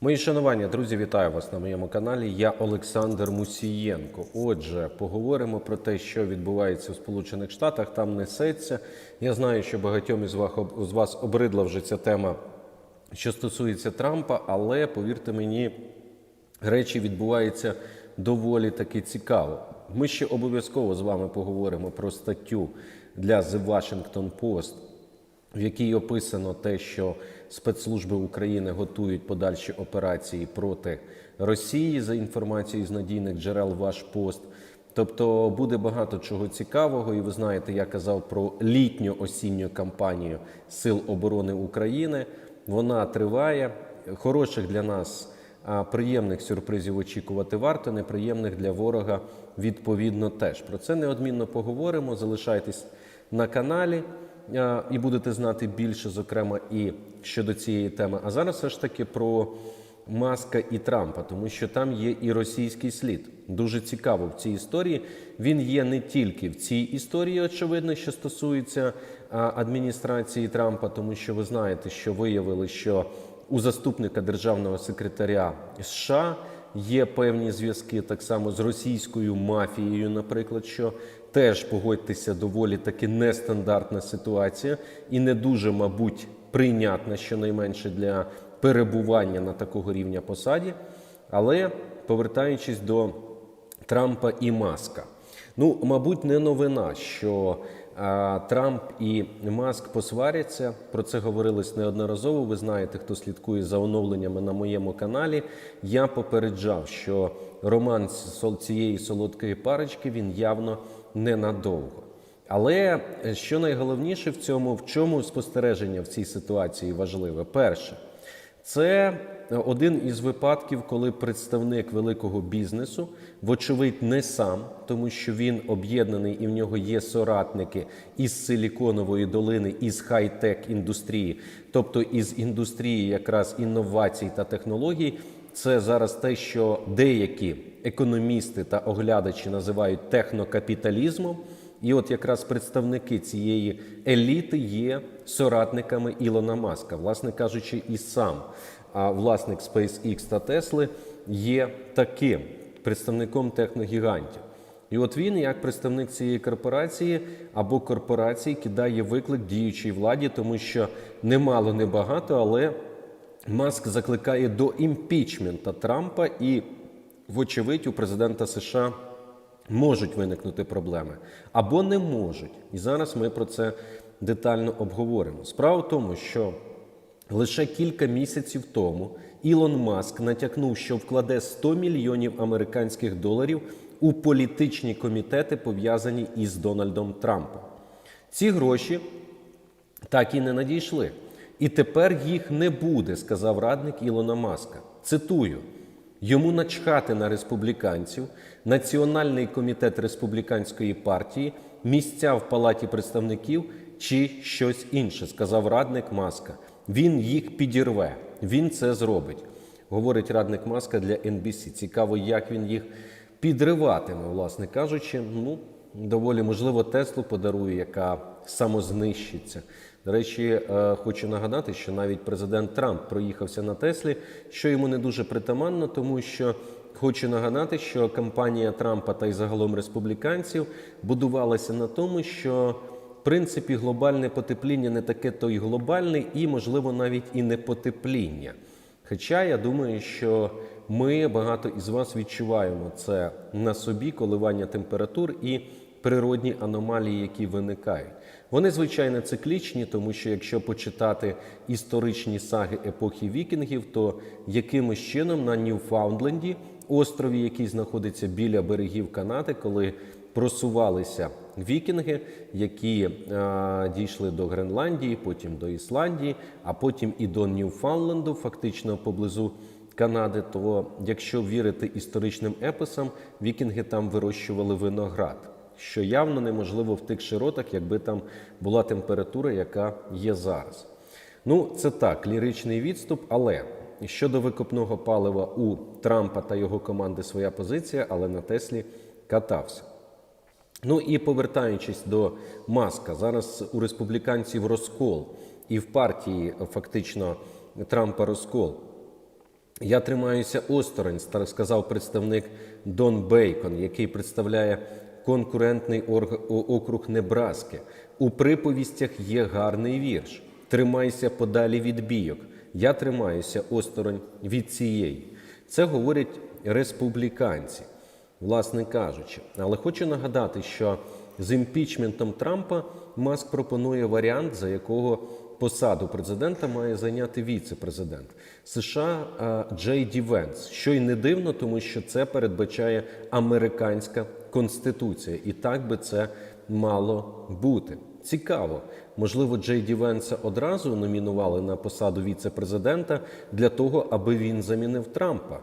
Мої шанування, друзі, вітаю вас на моєму каналі. Я Олександр Мусієнко. Отже, поговоримо про те, що відбувається в Сполучених Штатах. Там несеться. Я знаю, що багатьом із вас, з вас обридла вже ця тема, що стосується Трампа, але повірте мені, речі відбуваються доволі таки цікаво. Ми ще обов'язково з вами поговоримо про статтю для The Washington Post, в якій описано те, що спецслужби України готують подальші операції проти Росії за інформацією з надійних джерел ваш пост. Тобто буде багато чого цікавого, і ви знаєте, я казав про літню осінню кампанію Сил оборони України. Вона триває. Хороших для нас приємних сюрпризів очікувати варто, неприємних для ворога відповідно теж. Про це неодмінно поговоримо. Залишайтесь на каналі і будете знати більше, зокрема, і щодо цієї теми. А зараз все ж таки про Маска і Трампа, тому що там є і російський слід. Дуже цікаво в цій історії. Він є не тільки в цій історії, очевидно, що стосується адміністрації Трампа, тому що ви знаєте, що виявили, що у заступника державного секретаря США є певні зв'язки так само з російською мафією, наприклад, що теж погодьтеся, доволі таки нестандартна ситуація і не дуже, мабуть, прийнятна щонайменше для перебування на такого рівня посаді. Але повертаючись до Трампа і Маска, ну, мабуть, не новина, що а, Трамп і Маск посваряться. Про це говорилось неодноразово. Ви знаєте, хто слідкує за оновленнями на моєму каналі. Я попереджав, що роман з цієї солодкої парочки він явно ненадовго. Але е, що найголовніше в цьому, в чому спостереження в цій ситуації важливе? Перше, це один із випадків, коли представник великого бізнесу, вочевидь, не сам, тому що він об'єднаний і в нього є соратники із силіконової долини, із хай-тек індустрії, тобто із індустрії якраз інновацій та технологій. Це зараз те, що деякі економісти та оглядачі називають технокапіталізмом. І от якраз представники цієї еліти є соратниками Ілона Маска, власне кажучи, і сам власник SpaceX та Tesla є таким представником техногігантів. І от він, як представник цієї корпорації або корпорації, кидає виклик діючій владі, тому що немало, не багато, але Маск закликає до імпічмента Трампа, і, вочевидь, у президента США можуть виникнути проблеми або не можуть. І зараз ми про це детально обговоримо. Справа в тому, що лише кілька місяців тому Ілон Маск натякнув, що вкладе 100 мільйонів американських доларів у політичні комітети, пов'язані із Дональдом Трампом. Ці гроші так і не надійшли. І тепер їх не буде, сказав радник Ілона Маска. Цитую. Йому начхати на республіканців, Національний комітет республіканської партії, місця в палаті представників чи щось інше, сказав радник Маска. Він їх підірве, він це зробить. Говорить радник Маска для NBC. Цікаво, як він їх підриватиме, власне кажучи. Ну, доволі можливо, Теслу подарує, яка самознищиться. До речі, е, хочу нагадати, що навіть президент Трамп проїхався на Теслі, що йому не дуже притаманно, тому що хочу нагадати, що кампанія Трампа та й загалом республіканців будувалася на тому, що в принципі глобальне потепління не таке то й глобальне, і можливо навіть і не потепління. Хоча я думаю, що ми багато із вас відчуваємо це на собі, коливання температур і природні аномалії, які виникають. Вони звичайно циклічні, тому що якщо почитати історичні саги епохи вікінгів, то якимось чином на Ньюфаундленді, острові, який знаходиться біля берегів Канади, коли просувалися вікінги, які е, дійшли до Гренландії, потім до Ісландії, а потім і до Ньюфаундленду, фактично поблизу Канади, то якщо вірити історичним епосам, вікінги там вирощували виноград, що явно неможливо в тих широтах, якби там була температура, яка є зараз. Ну, це так, ліричний відступ, але щодо викопного палива у Трампа та його команди своя позиція, але на Теслі катався. Ну і повертаючись до Маска, зараз у республіканців розкол і в партії фактично Трампа розкол. Я тримаюся осторонь, сказав представник Дон Бейкон, який представляє конкурентний округ Небраски. У приповістях є гарний вірш. Тримайся подалі від бійок. Я тримаюся осторонь від цієї. Це говорять республіканці, власне кажучи. Але хочу нагадати, що з імпічментом Трампа Маск пропонує варіант, за якого посаду президента має зайняти віце-президент США Джей Ді Венс. Що й не дивно, тому що це передбачає американська конституція, і так би це мало бути. Цікаво, можливо, Джей Ді Венса одразу номінували на посаду віце-президента для того, аби він замінив Трампа.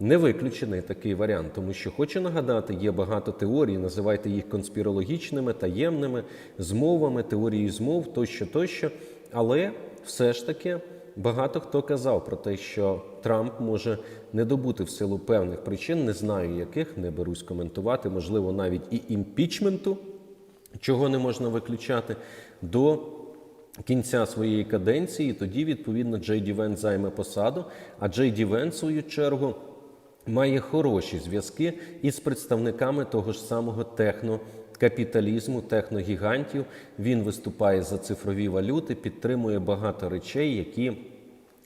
Не виключений такий варіант, тому що хочу нагадати, є багато теорій, називайте їх конспірологічними, таємними, змовами, теорії змов тощо, тощо. Але все ж таки багато хто казав про те, що Трамп може не добути в силу певних причин, не знаю яких, не берусь коментувати, можливо, навіть і імпічменту, чого не можна виключати, до кінця своєї каденції. Тоді, відповідно, Джей Ді Венс займе посаду, а Джей Ді Венс, в свою чергу, має хороші зв'язки із представниками того ж самого технокапіталізму, техногігантів. Він виступає за цифрові валюти, підтримує багато речей, які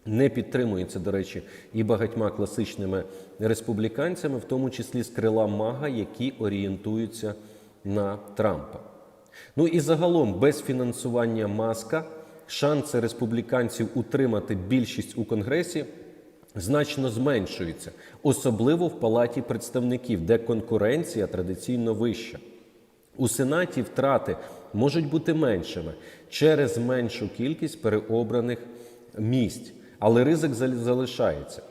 не підтримуються, до речі, і багатьма класичними республіканцями, в тому числі з крила Мага, які орієнтуються на Трампа. Ну і загалом без фінансування маска шанси республіканців утримати більшість у Конгресі значно зменшуються, особливо в палаті представників, де конкуренція традиційно вища. У Сенаті втрати можуть бути меншими через меншу кількість переобраних місць, але ризик залишається.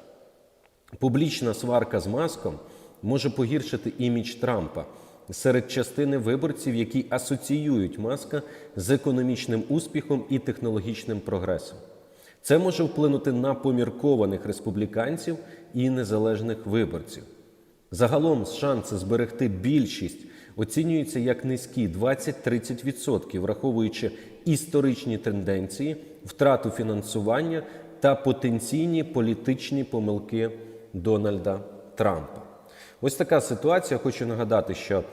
Публічна сварка з маском може погіршити імідж Трампа серед частини виборців, які асоціюють маска з економічним успіхом і технологічним прогресом. Це може вплинути на поміркованих республіканців і незалежних виборців. Загалом шанси зберегти більшість оцінюються як низькі 20-30%, враховуючи історичні тенденції, втрату фінансування та потенційні політичні помилки Дональда Трампа. Ось така ситуація. Хочу нагадати, що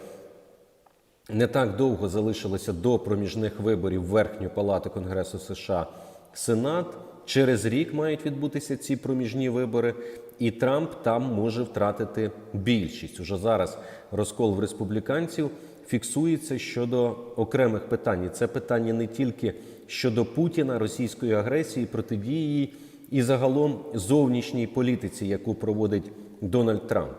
не так довго залишилося до проміжних виборів в Верхню палату Конгресу США Сенат. Через рік мають відбутися ці проміжні вибори, і Трамп там може втратити більшість. Уже зараз розкол в республіканців фіксується щодо окремих питань. І Це питання не тільки щодо Путіна, російської агресії, протидії і загалом зовнішній політиці, яку проводить Дональд Трамп.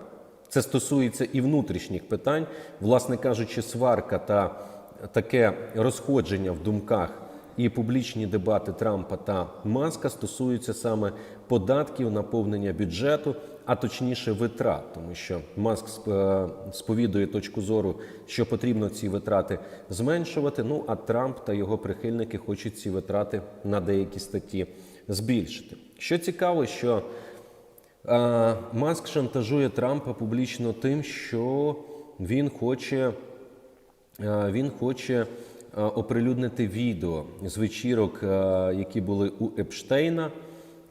Це стосується і внутрішніх питань, власне кажучи, сварка та таке розходження в думках і публічні дебати Трампа та Маска стосуються саме податків, наповнення бюджету, а точніше витрат, тому що Маск е, сповідує точку зору, що потрібно ці витрати зменшувати. Ну а Трамп та його прихильники хочуть ці витрати на деякі статті збільшити. Що цікаво, що Е, Маск шантажує Трампа публічно тим, що він хоче, е, він хоче оприлюднити відео з вечірок, е, які були у Епштейна,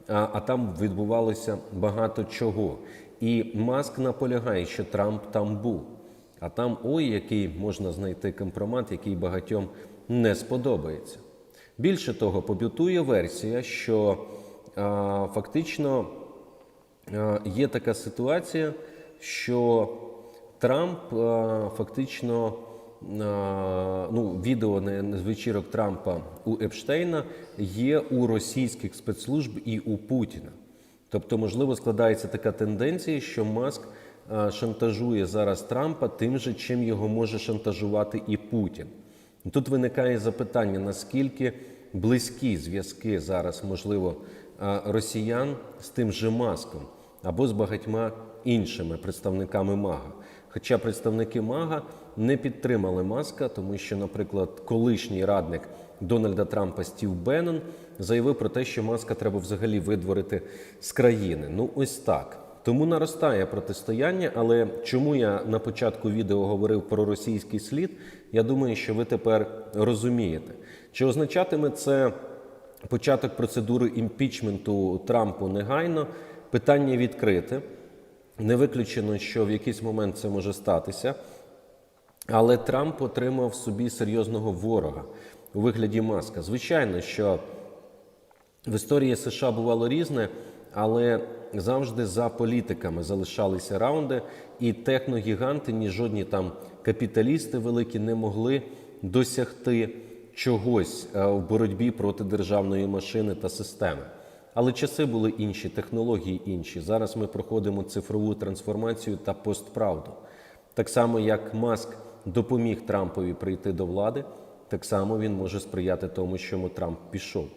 а а там відбувалося багато чого. І Маск наполягає, що Трамп там був. А там ой, який можна знайти компромат, який багатьом не сподобається. Більше того, побютує версія, що е, фактично. Е, Є така ситуація, що Трамп е, фактично е, ну, відео з вечірок Трампа у Епштейна є у російських спецслужб і у Путіна. Тобто, можливо, складається така тенденція, що Маск е, шантажує зараз Трампа тим же, чим його може шантажувати і Путін. Тут виникає запитання, наскільки близькі зв'язки зараз, можливо, е, росіян з тим же маском або з багатьма іншими представниками МАГА. Хоча представники МАГА не підтримали маска, тому що, наприклад, колишній радник Дональда Трампа Стів Беннон заявив про те, що маска треба взагалі видворити з країни. Ну, ось так. Тому наростає протистояння, але чому я на початку відео говорив про російський слід, я думаю, що ви тепер розумієте. Чи означатиме це початок процедури імпічменту Трампу негайно? Питання відкрите. Не виключено, що в якийсь момент це може статися. Але Трамп отримав собі серйозного ворога у вигляді маска. Звичайно, що в історії США бувало різне, але завжди за політиками залишалися раунди, і техногіганти, ні жодні там капіталісти великі не могли досягти чогось е, в боротьбі проти державної машини та системи. Але часи були інші, технології інші. Зараз ми проходимо цифрову трансформацію та постправду. Так само, як Маск допоміг Трампові прийти до влади, так само він може сприяти тому, чому Трамп пішов.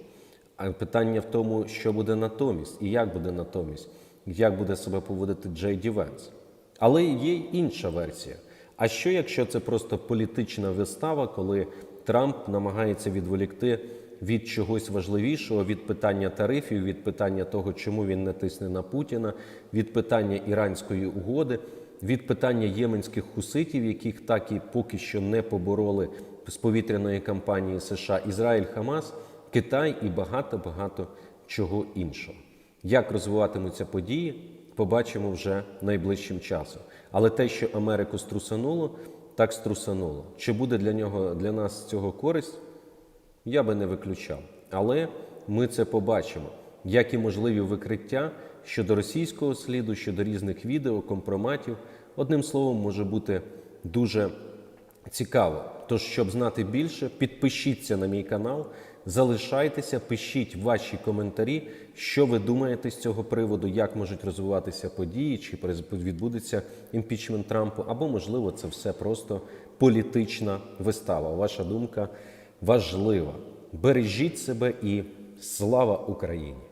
А питання в тому, що буде натомість і як буде натомість, як буде себе поводити Джей Ді Венс. Але є інша версія. А що, якщо це просто політична вистава, коли Трамп намагається відволікти від чогось важливішого, від питання тарифів, від питання того, чому він не тисне на Путіна, від питання іранської угоди, від питання єменських хуситів, яких так і поки що не побороли з повітряної кампанії США, Ізраїль, Хамас, Китай і багато багато чого іншого. Як розвиватимуться події, побачимо вже найближчим часом. Але те, що Америку струсануло, так струсануло. Чи буде для нього для нас цього користь? Я би не виключав. Але ми це побачимо, як і можливі викриття щодо російського сліду, щодо різних відео, компроматів. Одним словом, може бути дуже цікаво. Тож, щоб знати більше, підпишіться на мій канал, залишайтеся, пишіть ваші коментарі, що ви думаєте з цього приводу, як можуть розвиватися події, чи відбудеться імпічмент Трампу, або, можливо, це все просто політична вистава. Ваша думка важлива. Бережіть себе і слава Україні!